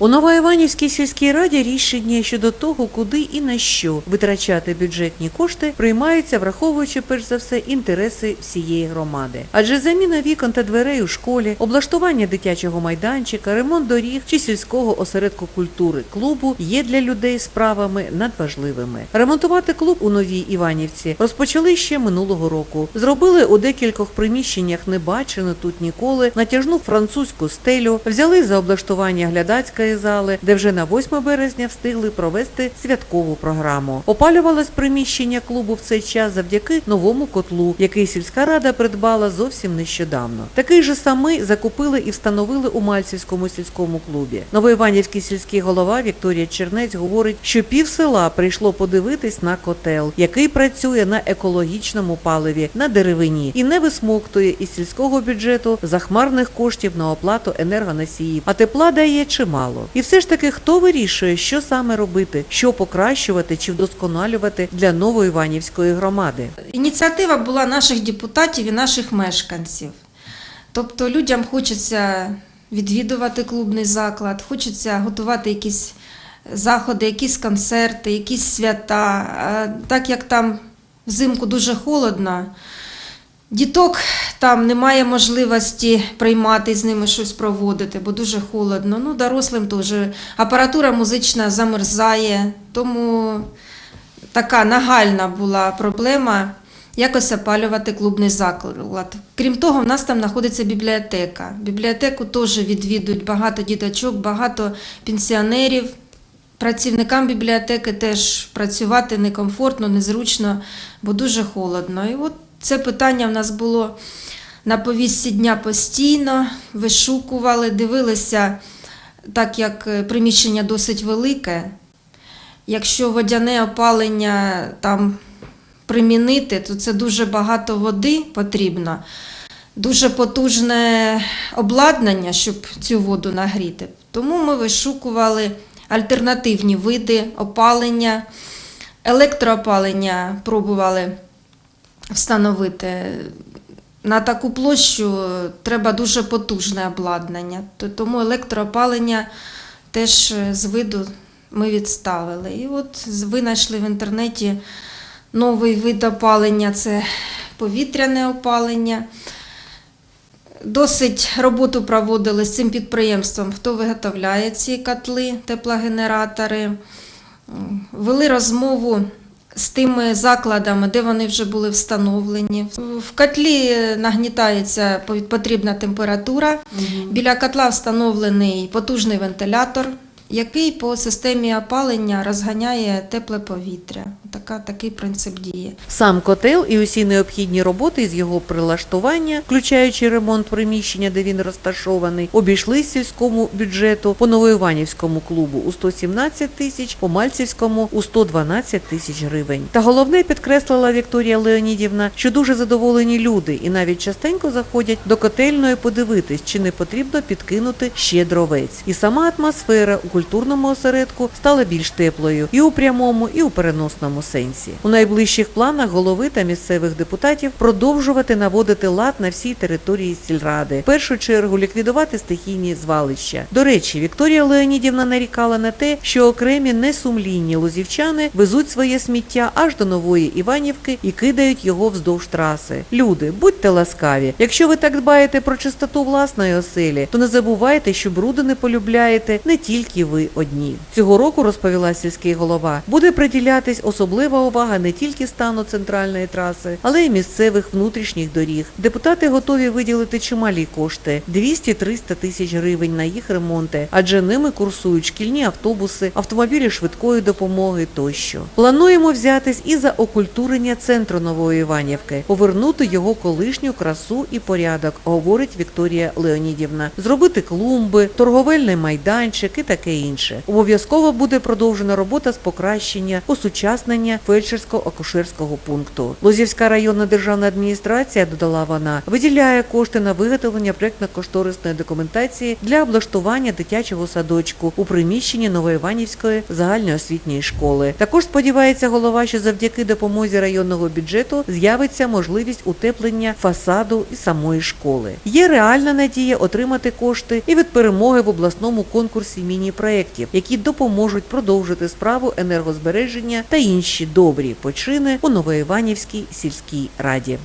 У Новоіванівській сільській раді рішення щодо того, куди і на що витрачати бюджетні кошти, приймаються, враховуючи перш за все інтереси всієї громади. Адже заміна вікон та дверей у школі, облаштування дитячого майданчика, ремонт доріг чи сільського осередку культури клубу є для людей справами надважливими. Ремонтувати клуб у новій Іванівці розпочали ще минулого року. Зробили у декількох приміщеннях небачену тут ніколи натяжну французьку стелю, взяли за облаштування глядацької зали, де вже на 8 березня встигли провести святкову програму. Опалювалось приміщення клубу в цей час завдяки новому котлу, який сільська рада придбала зовсім нещодавно. Такий же самий закупили і встановили у Мальцівському сільському клубі. Новоіванівський сільський голова Вікторія Чернець говорить, що пів села прийшло подивитись на котел, який працює на екологічному паливі, на деревині і не висмоктує із сільського бюджету захмарних коштів на оплату енергоносіїв, а тепла дає чимало. І все ж таки, хто вирішує, що саме робити, що покращувати чи вдосконалювати для новоіванівської громади. Ініціатива була наших депутатів і наших мешканців. Тобто людям хочеться відвідувати клубний заклад, хочеться готувати якісь заходи, якісь концерти, якісь свята. Так як там взимку дуже холодно, діток там немає можливості приймати з ними щось проводити, бо дуже холодно. Ну, дорослим теж апаратура музична замерзає, тому така нагальна була проблема якось опалювати клубний заклад. Крім того, в нас там знаходиться бібліотека. Бібліотеку теж відвідують багато діточок, багато пенсіонерів. Працівникам бібліотеки теж працювати некомфортно, незручно, бо дуже холодно. І от це питання в нас було на повістці дня постійно, вишукували, дивилися, так як е, приміщення досить велике. Якщо водяне опалення там примінити, то це дуже багато води потрібно, дуже потужне обладнання, щоб цю воду нагріти. Тому ми вишукували альтернативні види опалення, електроопалення пробували встановити. На таку площу треба дуже потужне обладнання, тому електроопалення теж е, з виду ми відставили. І от винайшли в інтернеті новий вид опалення це повітряне опалення. Досить роботу проводили з цим підприємством, хто виготовляє ці котли, теплогенератори. Вели розмову з тими закладами, де вони вже були встановлені. В котлі нагнітається потрібна температура. Біля котла встановлений потужний вентилятор, який по системі опалення розганяє тепле повітря. Така, такий принцип діє. Сам котел і усі необхідні роботи з його прилаштування, включаючи ремонт приміщення, де він розташований, обійшлись сільському бюджету по Новоіванівському клубу у 117 тисяч, по Мальцівському у 112 тисяч гривень. Та головне підкреслила Вікторія Леонідівна, що дуже задоволені люди і навіть частенько заходять до котельної подивитись, чи не потрібно підкинути ще дровець. І сама атмосфера у культурному осередку стала більш теплою і у прямому, і у переносному сенсі. У найближчих планах голови та місцевих депутатів продовжувати наводити лад на всій території сільради. В першу чергу ліквідувати стихійні звалища. До речі, Вікторія Леонідівна нарікала на те, що окремі несумлінні лозівчани везуть своє сміття аж до нової Іванівки і кидають його вздовж траси. Люди, будьте ласкаві. Якщо ви так дбаєте про чистоту власної оселі, то не забувайте, що бруду не полюбляєте не тільки ви одні. Цього року розповіла сільський голова. Буде приділятись особлива увага не тільки стану центральної траси, але й місцевих внутрішніх доріг. Депутати готові виділити чималі кошти 200-300 тисяч гривень на їх ремонти, адже ними курсують шкільні автобуси, автомобілі швидкої допомоги тощо. Плануємо взятись і за окультурення центру Нової Іванівки, повернути його колишню красу і порядок, говорить Вікторія Леонідівна. Зробити клумби, торговельний майданчик і таке інше. Обов'язково буде продовжена робота з покращення, осучаснення фельдшерсько-акушерського пункту. Лозівська районна державна адміністрація, додала вона, виділяє кошти на виготовлення проєктно-кошторисної документації для облаштування дитячого садочку у приміщенні Новоіванівської загальноосвітньої школи. Також сподівається голова, що завдяки допомозі районного бюджету з'явиться можливість утеплення фасаду і самої школи. Є реальна надія отримати кошти і від перемоги в обласному конкурсі міні-проєктів, які допоможуть продовжити справу енергозбереження та інші добрі почини у Новоіванівській сільській раді.